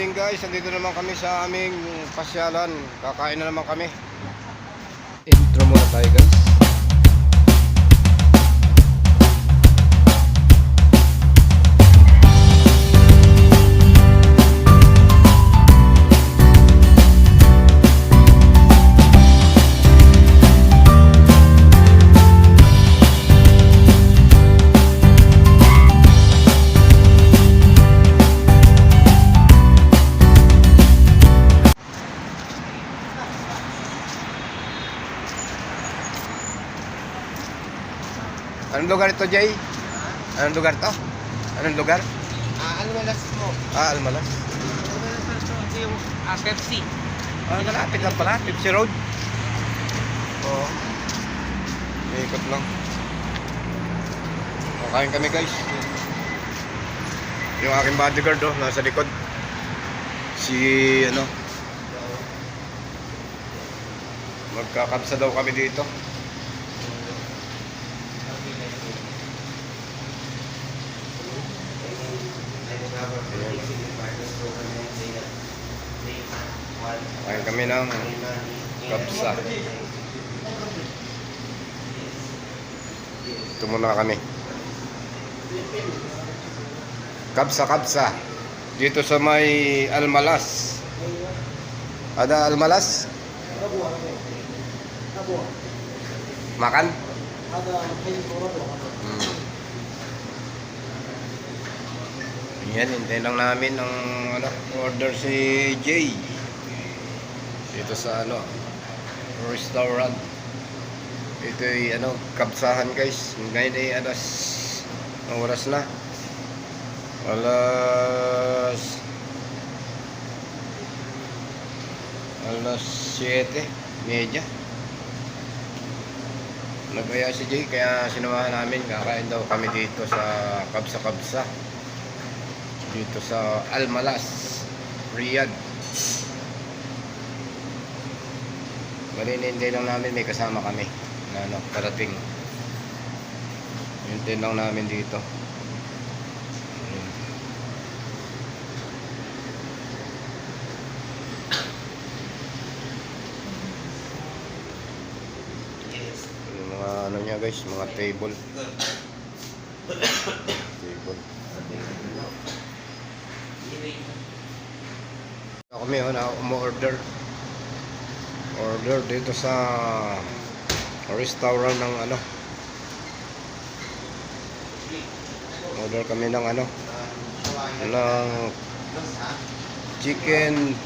morning guys, nandito naman kami sa aming pasyalan. Kakain na naman kami. Intro muna tayo guys. Anong lugar ito, Jay? Anong lugar to? Anong lugar? Ah, ano malas mo? Ah, Almalas. Ano malas mo? Ito yung ah, Pepsi. Ah, malapit lang pala. Pepsi Road. Oo. Ikot lang. Kakain kami guys. Yung aking bodyguard oh, nasa likod. Si ano. Magkakabsa daw kami dito. Kakain kami ng kabsa. Ito muna kami. Kabsa, kabsa. Dito sa may Almalas. Ada Almalas? Makan? Hmm. Yan, hintayin lang namin ang ano, order si Jay. Dito sa ano, restaurant. Ito ay ano, kabsahan guys. Ngayon ay alas, ang oras na. Alas, alas 7, media. Nagaya si Jay, kaya sinamahan namin. Kakain daw kami dito sa Kabsa-Kabsa. Dito sa Almalas, Riyadh. Marinindi lang namin, may kasama kami na ano, parating. Hintayin lang namin dito. Yung mga ano niya guys, mga table. Table. Kami oh, na umu-order. Order dito sa restaurant ng ano. Order kami ng ano, ng chicken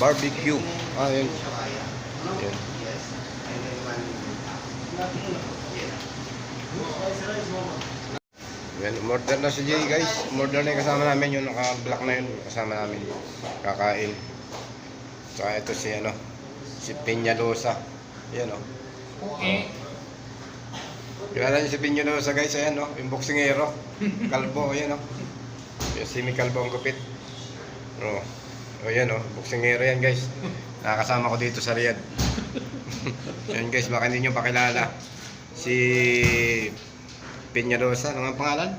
barbecue. Ah, yun. Yun. Yan, umorder na si Jay guys. Umorder na yung kasama namin yung naka-black na yun. Kasama namin. Kakain. Saka ito si ano, si Peñalosa. Yan o. Okay. Kilala niyo si Peñalosa guys, ayan o. Yung boksingero. Kalbo, ayan o. Yung semi kalbo ang gupit. O. O yan o, boksingero yan guys. Nakakasama ko dito sa Riyadh. yan guys, baka hindi nyo pakilala. Si Peñalosa, ano nga ang pangalan?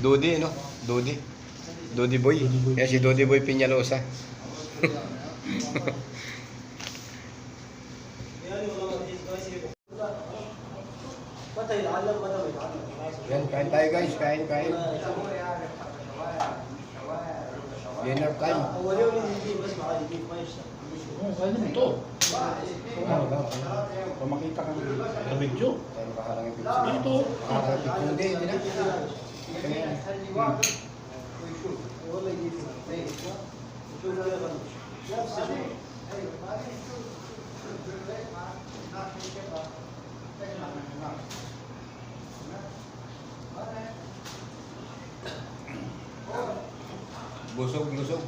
Dodi, no? Dodi. Dodi Boy. Yan si Dodi Boy Peñalosa. Yan, kain tayo guys, kain, kain. Dinner time. Pwede mo to. Ano ba? Kung makita ka ng video. Tayo nakaharang yung pizza. Dito. Nakaharang yung pizza. Hindi, hindi na. Hmm. Busog, busog. Ayun,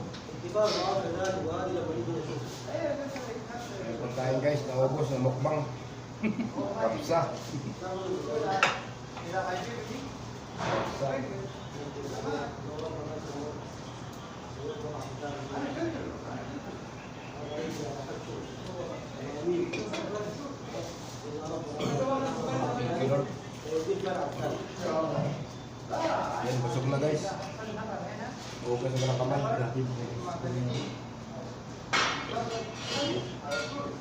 Pagkain guys, naubos ng mukbang. Kapsa. Kapsa. Thank you, Lord. Yan, busog na guys. Hugas ka ng. Grabe mo.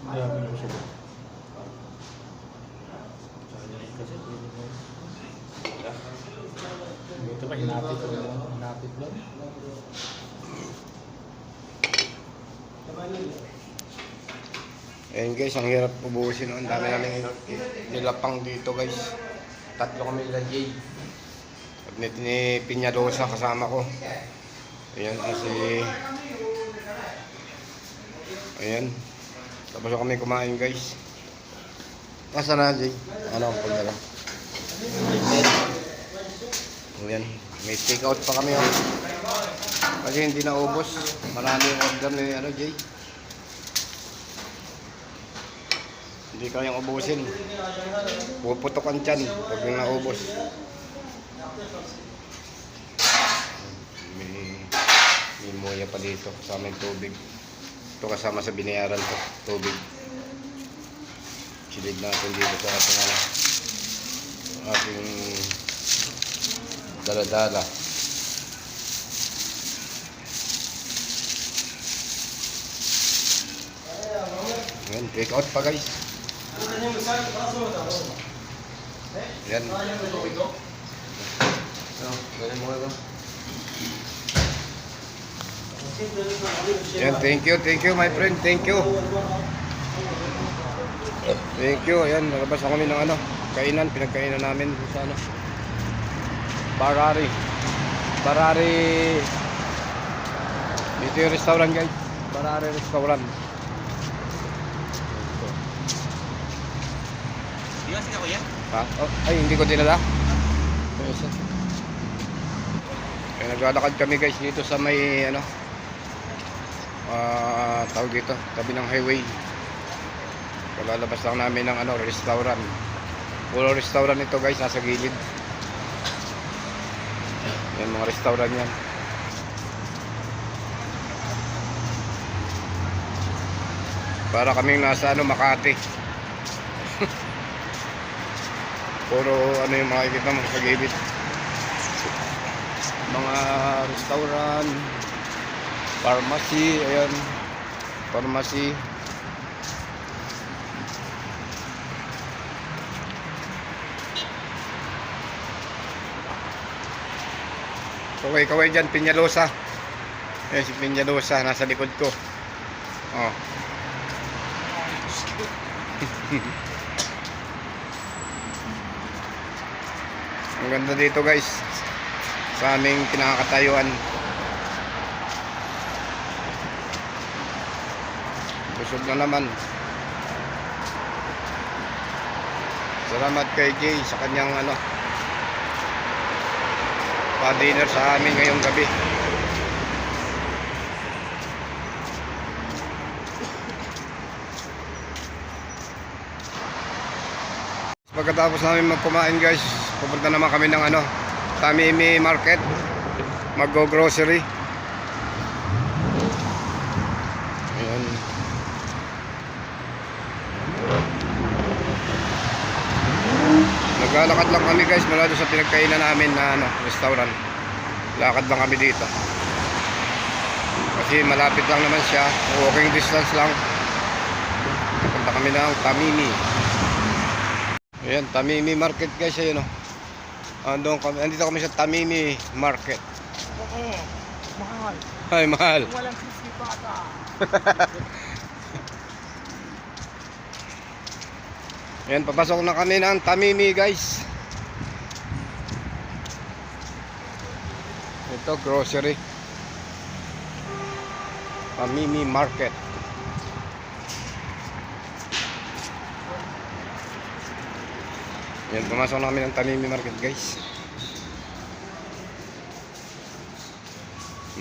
Grabe mo siya. Kasi pwede mo. Pa, hinapit lang. Hinapit lang. Ayun guys, ang hirap ubusin. Ang dami namin nilapang dito guys. Tatlo kami nila Jay. At ni, Piñalosa kasama ko. Ayan, kasi... Ayan. Tapos na kami kumain guys. Nasaan na Jay? Ano ang pagdala? Ayan. May take out pa kami oh. Kasi hindi na ubos. Marami yung order ni ano Jay. Hindi kayang ubusin. Puputok ang tiyan pag naubos. May, muya pa dito kasama yung tubig. Ito kasama sa binayaran to, tubig. Silid natin dito sa ating ano, ating daladala. Ayan, take out pa guys. Yan. Ano, ganun mo ito. Yan, thank you, thank you my friend, thank you. Thank you, ayan, nalabas na kami ng ano, kainan, pinagkainan namin sa ano. Barari. Barari. Dito yung restaurant guys. Barari restaurant. Di ba sila kuya? Ha? Oh, ay, hindi ko dinala. Kaya naglalakad kami guys dito sa may ano ah tawag dito, tabi ng highway. Kalalabas lang namin ng ano, restaurant. Puro restaurant ito guys, nasa gilid. Yan mga restaurant yan. Para kaming nasa ano, Makati. Puro ano yung makikita mo sa gilid. Mga restaurant, pharmacy, ayan. Pharmacy. Kaway-kaway dyan, Pinyalosa. Ayan si Pinyalosa, nasa likod ko. Oh. Ang ganda dito guys. Sa aming pinakakatayuan. Busog na naman. Salamat kay Jay sa kanyang ano pa-dinner sa amin ngayong gabi. Pagkatapos namin magkumain guys, pupunta naman kami ng ano, Tamimi Market. Mag-go-grocery. Naglalakad lang kami guys mula doon sa pinagkainan namin na ano, restaurant. Lakad lang kami dito. Kasi malapit lang naman siya. Walking distance lang. Punta kami ng Tamimi. Ayan, Tamimi Market guys. Ayun o. Andun kami, andito kami sa Tamimi Market. Oo. Mahal. Ay, mahal. Walang sisi bata. Ayan, papasok na kami ng Tamimi guys. Ito, grocery. Tamimi Market. Ayan, pumasok na kami ng Tamimi Market guys.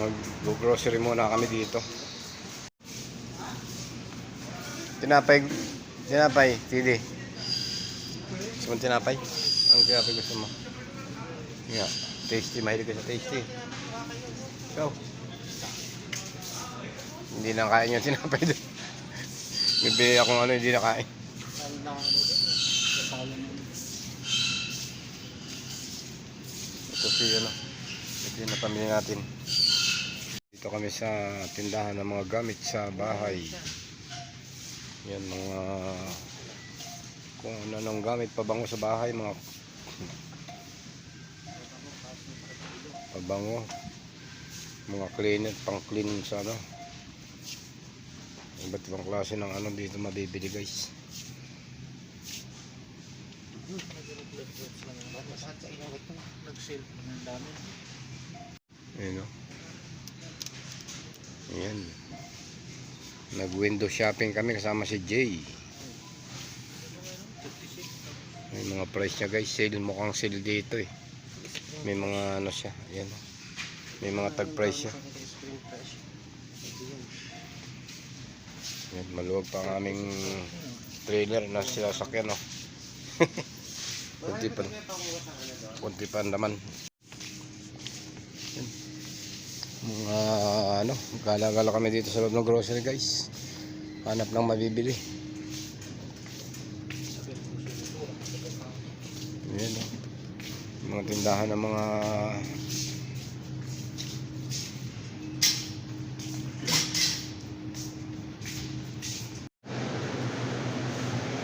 Mag-grocery muna kami dito. Tinapay, tinapay, tidi. Gusto mo tinapay? Ang tinapay gusto mo? Yeah, tasty. Mahilig ka sa tasty. So, hindi na kain yung tinapay doon. Bibili akong ano, hindi na kain. Ito si ano, ito yung napamili natin. Dito kami sa tindahan ng mga gamit sa bahay. Yan mga kung ano nang gamit pabango sa bahay mga pabango mga cleaner pang clean sa ano iba't ibang klase ng ano dito mabibili guys pa ng dami. Ayan o. Ayan. Nag-window shopping kami kasama si Jay. May mga price niya guys. Sale mukhang sale dito eh. May mga ano siya. Ayan. May mga tag price siya. Ayan, maluwag pa ang aming trailer na sinasakyan o. Kunti pa. Kunti pa ang laman. mga ano, gala-gala kami dito sa loob ng grocery guys. Hanap ng mabibili. Ayan o. Mga tindahan ng mga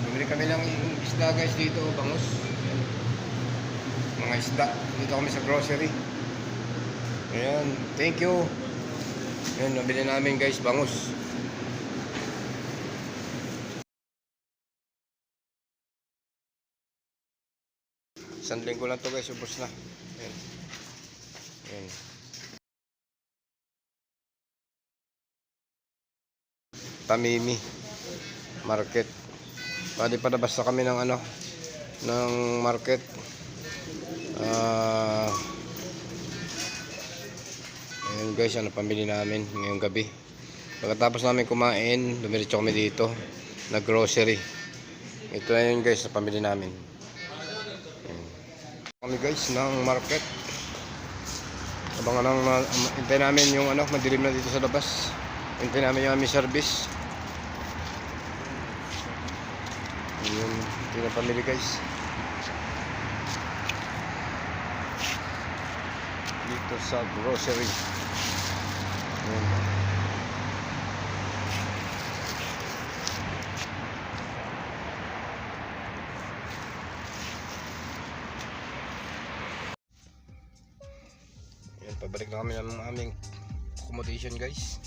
Bumili kami ng isda guys dito, bangus. Mga isda. Dito kami sa grocery. Ayan, thank you. Ayan, nabili namin guys, bangus. Isang linggo lang to guys, ubos na. Ayan. Ayan. Tamimi Market. Pwede pa basta kami ng ano, ng market. Ah... Ayan guys, ano pamili namin ngayong gabi. Pagkatapos namin kumain, dumiretso kami dito. Nag-grocery. Ito na yun guys, na pamili namin. Kami guys ng market. Abangan ng, ma- ma- hintay namin yung ano, madilim na dito sa labas. Hintay namin yung aming service. Yun, ito na pamili guys. dito sa grocery. Ayan. Accommodation guys.